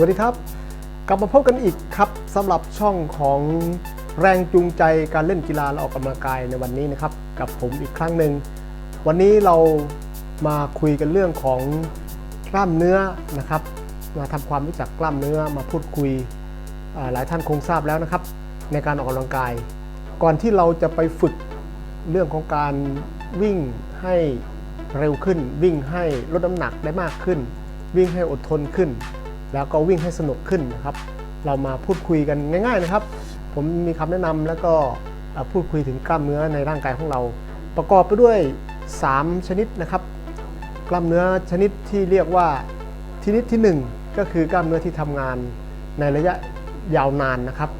วัสดีครับ กลับมาพบกันอีกครับสำหรับช่องของแรงจูงใจการเล่นกีฬาและออกกำลังกายในวันนี้นะครับ กับผมอีกครั้งหนึ่งวันนี้เรามาคุยกันเรื่องของกล้ามเนื้อนะครับ มาทำความรู้จักกล้ามเนื้อมาพูดคุยหลายท่านคงทราบแล้วนะครับ ในการออกกำลังกาย ก่อนที่เราจะไปฝึกเรื่องของการวิ่งให้เร็วขึ้น วิ่งให้ลดน้ำหนักได้มากขึ้น วิ่งให้อดทนขึ้น แล้วก็วิ่งให้สนุกขึ้นนะครับ เรามาพูดคุยกันง่าย ๆนะครับ ผมมีคำแนะนำแล้วก็พูดคุยถึงกล้ามเนื้อในร่างกายของเรา ประกอบไปด้วย 3 ชนิดนะครับ กล้ามเนื้อชนิดที่เรียกว่าชนิดที่ 1 ก็คือกล้ามเนื้อที่ทำงานในระยะยาวนานนะครับ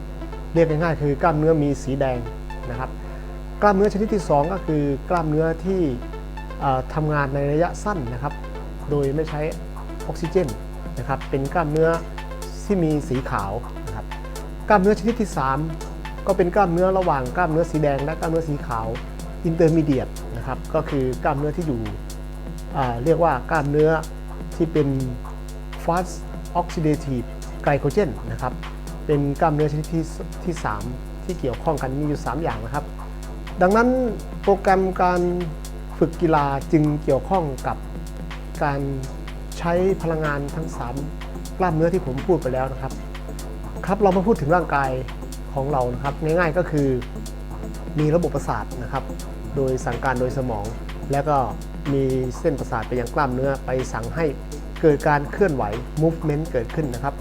เรียกง่ายๆคือกล้ามเนื้อมีสีแดงนะครับ กล้ามเนื้อชนิดที่ 2 ก็คือกล้ามเนื้อที่เอ่อทำงานในระยะสั้นนะครับ โดยไม่ใช้ออกซิเจน นะครับเป็นกล้ามเนื้อที่มีสีขาวนะครับกล้ามเนื้อชนิดที่ 3 ก็เป็นกล้ามเนื้อระหว่างกล้ามเนื้อสีแดง และกล้ามเนื้อสีขาวอินเตอร์มีเดียตนะครับก็คือกล้ามเนื้อที่อยู่เรียกว่ากล้ามเนื้อที่เป็น fast oxidative glycogen นะครับเป็นกล้ามเนื้อชนิดที่ที่ 3 ที่เกี่ยวข้องกันมีอยู่ 3 อย่างนะครับ ดังนั้นโปรแกรมการฝึกกีฬาจึงเกี่ยวข้องกับการ ใช้พลังงานทั้ง 3 กล้ามเนื้อที่ผมพูดไปแล้วนะครับ ครับเรามาพูดถึงร่างกายของเรานะครับ ง่ายๆก็คือมีระบบประสาทนะครับ โดยสั่งการโดยสมอง แล้วก็มีเส้นประสาทไปยังกล้ามเนื้อไปสั่งให้เกิดการเคลื่อนไหว movement เกิดขึ้นนะครับ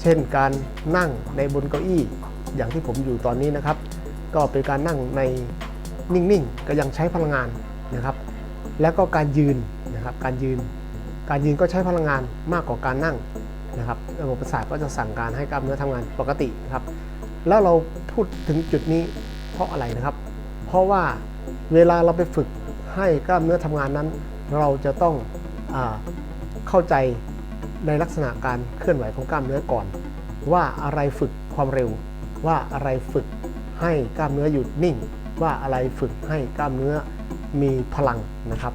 เช่นการนั่งในบนเก้าอี้อย่างที่ผมอยู่ตอนนี้นะครับ ก็เป็นการนั่งในนิ่งๆ ก็ยังใช้พลังงานนะครับ แล้วก็การยืนนะครับ การยืน การยืนก็ใช้พลังงานมากกว่าการนั่งนะครับระบบประสาทก็จะสั่งการให้กล้ามเนื้อทำงานปกตินะครับแล้วเราพูดถึงจุดนี้เพราะอะไรนะครับ เพราะว่าเวลาเราไปฝึกให้กล้ามเนื้อทำงานนั้น เราจะต้องอเข้าใจในลักษณะการเคลื่อนไหวของกล้ามเนื้อก่อน ว่าอะไรฝึกความเร็ว ว่าอะไรฝึกให้กล้ามเนื้อหยุดนิ่ง ว่าอะไรฝึกให้กล้ามเนื้อมีพลังนะครับ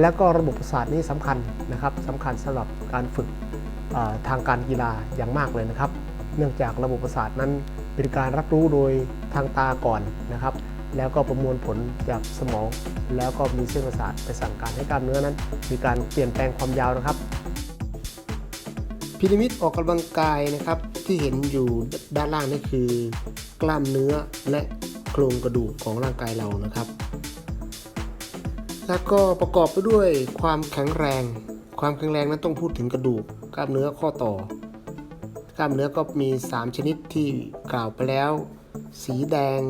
แล้วก็ระบบประสาทนี้สำคัญนะครับสำคัญสำหรับการฝึกทางการกีฬาอย่างมากเลยนะครับ เนื่องจากระบบประสาทนั้นเป็นการรับรู้โดยทางตาก่อนนะครับ แล้วก็ประมวลผลจากสมอง แล้วก็มีเส้นประสาทไปสั่งการให้กล้ามเนื้อนั้น มีการเปลี่ยนแปลงความยาวนะครับพีระมิดออกกำลังกายนะครับที่เห็นอยู่ด้านล่างนี่คือกล้ามเนื้อและโครงกระดูกของร่างกายเรานะครับ แล้วก็ประกอบไปด้วยความแข็งแรง ความแข็งแรงนั้นต้องพูดถึงกระดูกกล้ามเนื้อข้อต่อ กล้ามเนื้อก็มี 3 ชนิดที่กล่าวไปแล้ว สีแดง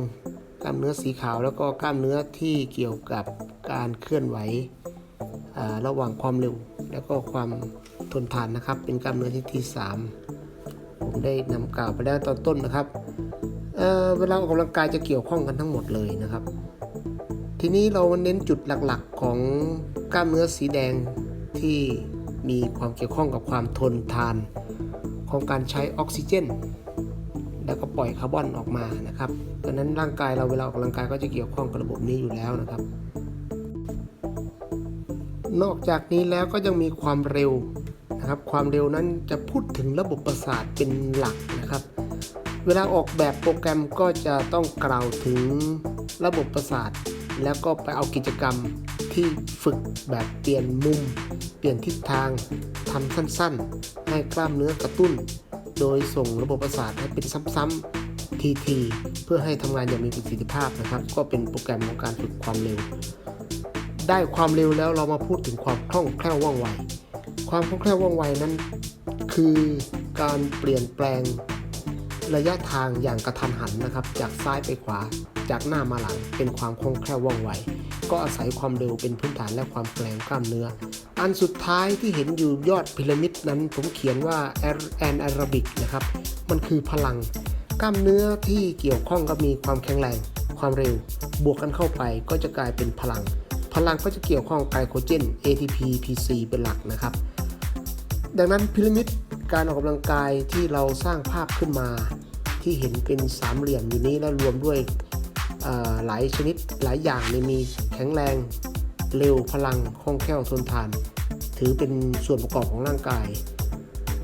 กล้ามเนื้อสีขาวแล้วก็กล้ามเนื้อที่เกี่ยวกับการเคลื่อนไหวอ่าระหว่างความเร็ว แล้วก็ความทนทานนะครับ เป็นกล้ามเนื้อที่ที่ 3 ผมได้นำกล่าวไปแล้วตอนต้นนะครับเอ่อเวลาออกกำลังกายจะเกี่ยวข้องกันทั้งหมดเลยนะครับ ทีนี้เราเน้นจุดหลักๆของกล้ามเนื้อสีแดงที่มีความเกี่ยวข้องกับความทนทานของการใช้ออกซิเจน แล้วก็ปล่อยคาร์บอนออกมานะครับดังนั้นร่างกายเราเวลาออกกำลังกายก็จะเกี่ยวข้องกับระบบนี้อยู่แล้วนะครับ นอกจากนี้แล้วก็ยังมีความเร็วนะครับ ความเร็วนั้นจะพูดถึงระบบประสาทเป็นหลักนะครับ เวลาออกแบบโปรแกรมก็จะต้องกล่าวถึงระบบประสาท แล้วก็ไปเอากิจกรรมที่ฝึกแบบเปลี่ยนมุม เปลี่ยนทิศทางทำสั้นๆ ให้กล้ามเนื้อกระตุ้น โดยส่งระบบประสาทให้เป็นซ้ำๆทีๆเพื่อให้ทำงานอย่างมีประสิทธิภาพนะครับ ก็เป็นโปรแกรมของการฝึกความเร็ว ได้ความเร็วแล้วเรามาพูดถึงความคล่องแคล่วว่องไว ความคล่องแคล่วว่องไวนั้น คือการเปลี่ยนแปลง ระยะทางอย่างกระทันหันนะครับ จากซ้ายไปขวา จากหน้ามาหลัง เป็นความคล่องแคล่วว่องไว ก็อาศัยความเร็วเป็นพื้นฐานและความแข็งกล้ามเนื้อ อันสุดท้ายที่เห็นอยู่ยอดพีระมิดนั้น ผมเขียนว่าแอนแอโรบิกนะครับ มันคือพลัง กล้ามเนื้อที่เกี่ยวข้องกับมีความแข็งแรง ความเร็ว บวกกันเข้าไปก็จะกลายเป็นพลัง พลังก็จะเกี่ยวข้องไกลโคเจน ATP PC เป็นหลักนะครับ ดังนั้นพีระมิด การออกกำลังกายที่เราสร้างภาพขึ้นมา ที่เห็นเป็นสามเหลี่ยมอยู่นี้และรวมด้วยหลายชนิดหลายอย่างเนี่ยมีแข็งแรง เร็วพลังคล่องแคล่วทนทาน ถือเป็นส่วนประกอบของร่างกาย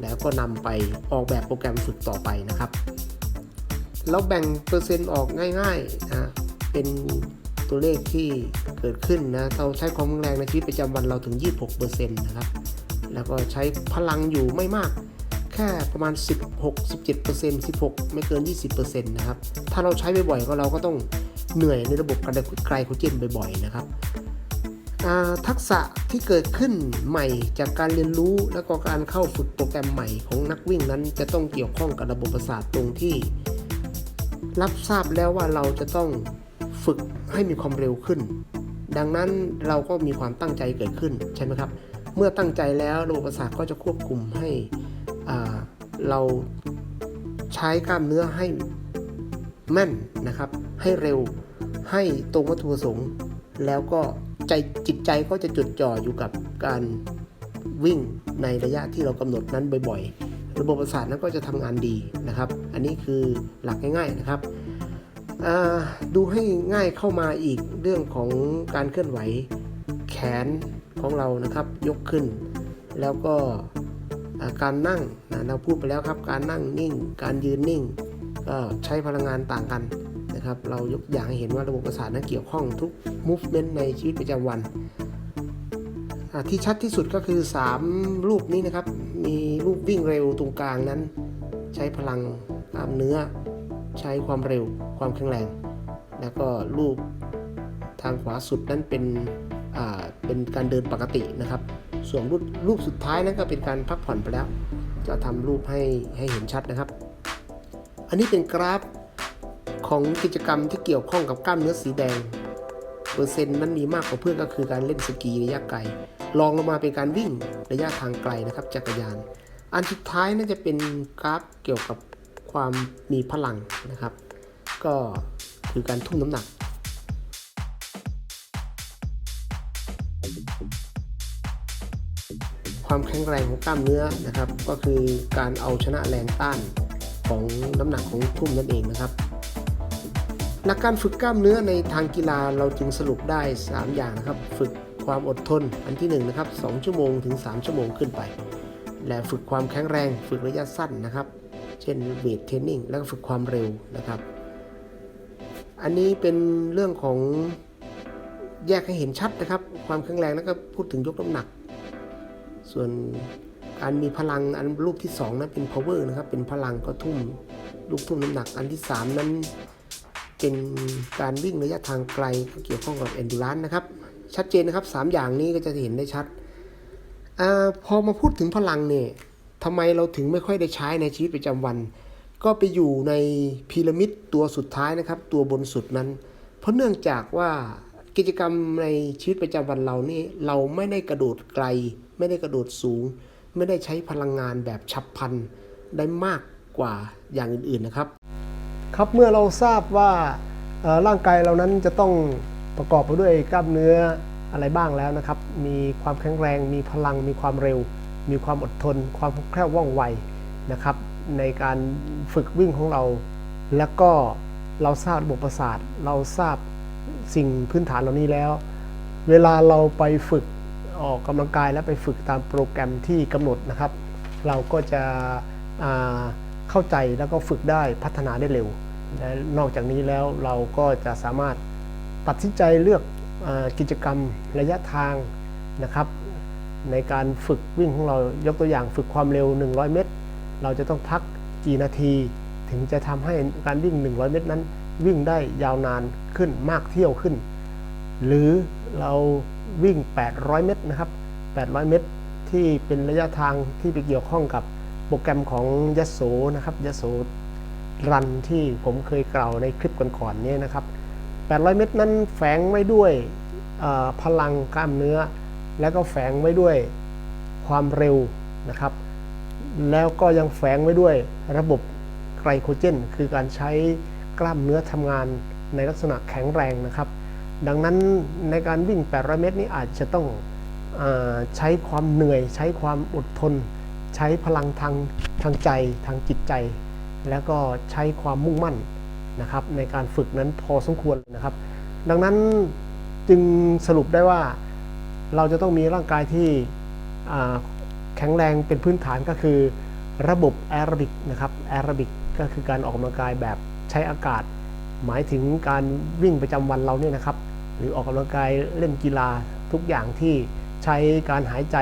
แล้วก็นำไปออกแบบโปรแกรมฝึกต่อไปนะครับแล้วแบ่งเปอร์เซ็นต์ออกง่ายๆนะเป็นตัวเลขที่เกิดขึ้นนะเราใช้ความรุนแรงในชีวิตประจำวันเราถึง 26%นะครับแล้วก็ใช้พลังอยู่ไม่มาก แค่ประมาณ 16 17 16 ไม่เกิน 20 นะครับ ถ้าเราใช้บ่อยๆก็เราก็ต้องเหนื่อยในระบบการไกลโคเจนบ่อยๆนะครับทักษะที่เกิดขึ้นใหม่จากการเรียนรู้และก็การเข้าฝึกโปรแกรมใหม่ของนักวิ่งนั้นจะต้องเกี่ยวข้องกับระบบประสาทตรงที่ รับทราบแล้วว่าเราจะต้องฝึกให้มีความเร็วขึ้น ดังนั้นเราก็มีความตั้งใจเกิดขึ้นใช่ไหมครับ เมื่อตั้งใจแล้วระบบประสาทก็จะควบคุมให้ เราใช้กล้ามเนื้อให้แม่นนะครับ ให้เร็วให้ตรงวัตถุประสงค์ แล้วก็ใจจิตใจก็จะจดจ่ออยู่กับการวิ่งในระยะที่เรากำหนดนั้นบ่อยๆ ระบบประสาทนั้นก็จะทำงานดีนะครับ อันนี้คือหลักง่าย ๆนะครับ ดูให้ง่ายเข้ามาอีกเรื่องของการเคลื่อนไหวแขนของเรานะครับ ยกขึ้น แล้วก็ การนั่งนะเราพูดไปแล้วครับ การนั่งนิ่ง การยืนนิ่ง ก็ใช้พลังงานต่างกันนะครับ เรายกอย่างให้เห็นว่าระบบประสาทนั้นเกี่ยวข้องทุก movement ในชีวิตประจำวันที่ชัดที่สุดก็คือ 3 รูปนี้นะครับ มีรูปวิ่งเร็วตรงกลางนั้น ใช้พลังกล้ามเนื้อ ใช้ความเร็วความแข็งแรง แล้วก็รูปทางขวาสุดนั้นเป็นเป็นการเดินปกตินะครับ ส่วนรูปรูปสุดท้ายนั้นก็เป็นการพักผ่อนไปแล้ว จะทำรูปให้ให้เห็นชัดนะครับ อันนี้เป็นกราฟของกิจกรรมที่เกี่ยวข้องกับกล้ามเนื้อสีแดง เปอร์เซ็นต์นั้นมีมากกว่าเพื่อนก็คือการเล่นสกีระยะไกลลองลงมาเป็นการวิ่งระยะทางไกลนะครับจักรยาน อันสุดท้ายน่าจะเป็นกราฟเกี่ยวกับความมีพลังนะครับ ก็คือการทุ่มน้ำหนัก ความแข็งแรงของกล้ามเนื้อนะครับ ก็คือการเอาชนะแรงต้านของน้ำหนักของทุ่มนั่นเองนะครับหลักการฝึกกล้ามเนื้อในทางกีฬาเราจึงสรุปได้ 3 อย่างนะครับ ฝึกความอดทนอันที่1นะครับ2ชั่วโมงถึง 3 ชั่วโมงขึ้นไป และฝึกความแข็งแรงฝึกระยะสั้นนะครับ เช่นเวทเทรนนิ่งแล้วก็ฝึกความเร็วนะครับ อันนี้เป็นเรื่องของแยกให้เห็นชัดนะครับ ความแข็งแรงแล้วก็พูดถึงยกน้ำหนัก ส่วนการมีพลังอันรูปที่ 2 นั้นเป็น power นะครับ เป็นพลังก็ทุ่มลูกทุ่มน้ำหนักอันที่ 3 นั้นเป็นการวิ่งระยะทางไกลก็เกี่ยวข้องกับ endurance นะครับ ชัดเจนนะครับ 3 อย่างนี้ก็จะเห็นได้ชัดอพอมาพูดถึงพลังเนี่ยทำไมเราถึงไม่ค่อยได้ใช้ในชีวิตประจำวัน ก็ไปอยู่ในพีระมิดตัวสุดท้ายนะครับ ตัวบนสุดนั้น เพราะเนื่องจากว่า กิจกรรมในชีวิตประจำวันเรานี่เราไม่ได้กระโดดไกล ไม่ได้กระโดดสูง ไม่ได้ใช้พลังงานแบบฉับพลันได้มากกว่าอย่างอื่นๆนะครับ ครับเมื่อเราทราบว่าร่างกายเรานั้นจะต้องประกอบไปด้วยกล้ามเนื้ออะไรบ้างแล้วนะครับ มีความแข็งแรง มีพลัง มีความเร็ว มีความอดทน ความแคล่วว่องไวนะครับ ในการฝึกวิ่งของเรา แล้วก็เราทราบระบบประสาท เราทราบ สิ่งพื้นฐานเหล่านี้แล้ว เวลาเราไปฝึกออกกำลังกายและไปฝึกตามโปรแกรมที่กำหนดนะครับ เราก็จะเข้าใจแล้วก็ฝึกได้พัฒนาได้เร็วและนอกจากนี้แล้วเราก็จะสามารถตัดสินใจเลือกอกิจกรรมระยะทางนะครับ ในการฝึกวิ่งของเรายกตัวอย่างฝึกความเร็ว 100 เมตร เราจะต้องพักกี่นาที ถึงจะทำให้การวิ่ง 100 เมตรนั้น วิ่งได้ยาวนานขึ้นมากเที่ยวขึ้น หรือเราวิ่ง 800 เมตรนะครับ 800 เมตรที่เป็นระยะทางที่ไปเกี่ยวข้องกับโปรแกรมของยโสนะครับยโสรันที่ผมเคยกล่าวในคลิปก่อนๆนี้นะครับ 800 เมตรนั้นแฝงไว้ด้วยพลังกล้ามเนื้อ แล้วก็แฝงไว้ด้วยความเร็วนะครับ แล้วก็ยังแฝงไว้ด้วยระบบไกลโคเจน คือการใช้ กล้ามเนื้อทำงานในลักษณะแข็งแรงนะครับ ดังนั้นในการวิ่ง 800 เมตรนี้อาจจะต้องอใช้ความเหนื่อย ใช้ความอดทน ใช้พลังทางทางใจทางจิตใจ แล้วก็ใช้ความมุ่งมั่นนะครับ ในการฝึกนั้นพอสมควรนะครับ ดังนั้นจึงสรุปได้ว่าเราจะต้องมีร่างกายที่แข็งแรงเป็นพื้นฐานก็คือระบบแอโรบิกนะครับแอโรบิกก็คือการออกกำลังกายแบบ ใช้อากาศ หมายถึงการวิ่งประจำวันเราเนี่ยนะครับ หรือออกกำลังกายเล่นกีฬาทุกอย่างที่ใช้การหายใจ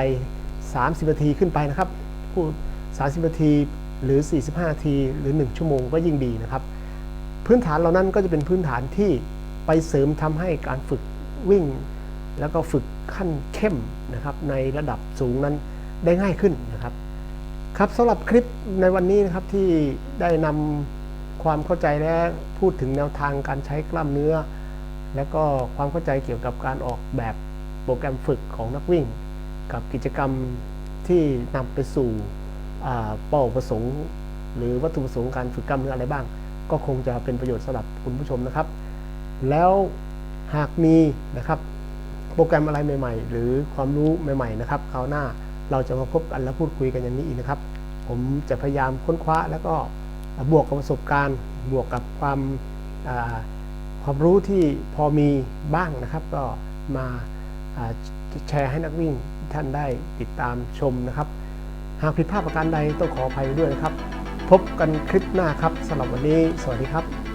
30 นาทีขึ้นไปนะครับพูด30 นาทีหรือ 45 นาทีหรือ 1 ชั่วโมงก็ยิ่งดีนะครับ พื้นฐานเหล่านั้นก็จะเป็นพื้นฐานที่ไปเสริมทำให้การฝึกวิ่ง แล้วก็ฝึกขั้นเข้มนะครับในระดับสูงนั้นได้ง่ายขึ้นนะครับ ครับสำหรับคลิปในวันนี้นะครับที่ได้นำ ความเข้าใจและพูดถึงแนวทางการใช้กล้ามเนื้อ แล้วก็ความเข้าใจเกี่ยวกับการออกแบบโปรแกรมฝึกของนักวิ่ง กับกิจกรรมที่นำไปสู่เป้าประสงค์ หรือวัตถุประสงค์การฝึกกล้ามเนื้ออะไรบ้าง ก็คงจะเป็นประโยชน์สำหรับคุณผู้ชมนะครับ แล้วหากมีนะครับโปรแกรมอะไรใหม่ ๆ หรือความรู้ใหม่ๆนะครับคราวหน้าเราจะมาพบกันและพูดคุยกันอย่างนี้อีกนะครับ ผมจะพยายามค้นคว้าแล้วก็ บวกกับประสบการณ์ บวกกับความความรู้ที่พอมีบ้างนะครับ ก็มาแชร์ให้นักวิ่งท่านได้ติดตามชมนะครับ หากผิดพลาดประการใดต้องขออภัยด้วยนะครับ พบกันคลิปหน้าครับสำหรับวันนี้ สวัสดีครับ